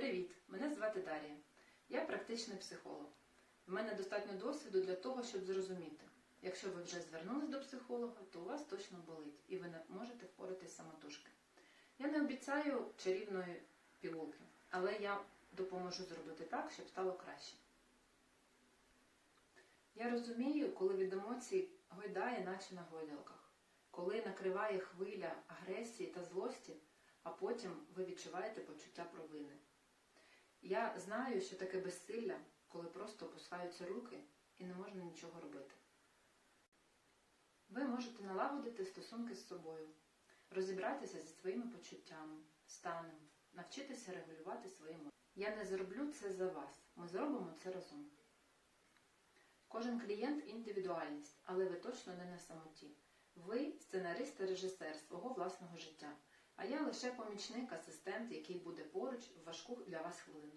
Привіт! Мене звати Дар'я. Я практичний психолог. В мене достатньо досвіду для того, щоб зрозуміти, якщо ви вже звернулись до психолога, то у вас точно болить і ви не можете впоратись самотужки. Я не обіцяю чарівної пігулки, але я допоможу зробити так, щоб стало краще. Я розумію, коли від емоцій гойдає, наче на гойдалках, коли накриває хвиля агресії та злості, а потім ви відчуваєте почуття провини. Я знаю, що таке безсилля, коли просто опускаються руки і не можна нічого робити. Ви можете налагодити стосунки з собою, розібратися зі своїми почуттями, станом, навчитися регулювати свої емоції. Я не зроблю це за вас, ми зробимо це разом. Кожен клієнт індивідуальність, але ви точно не на самоті. Ви сценарист та режисер свого власного життя, а я лише помічник, асистент, який буде поруч в важку для вас хвилину.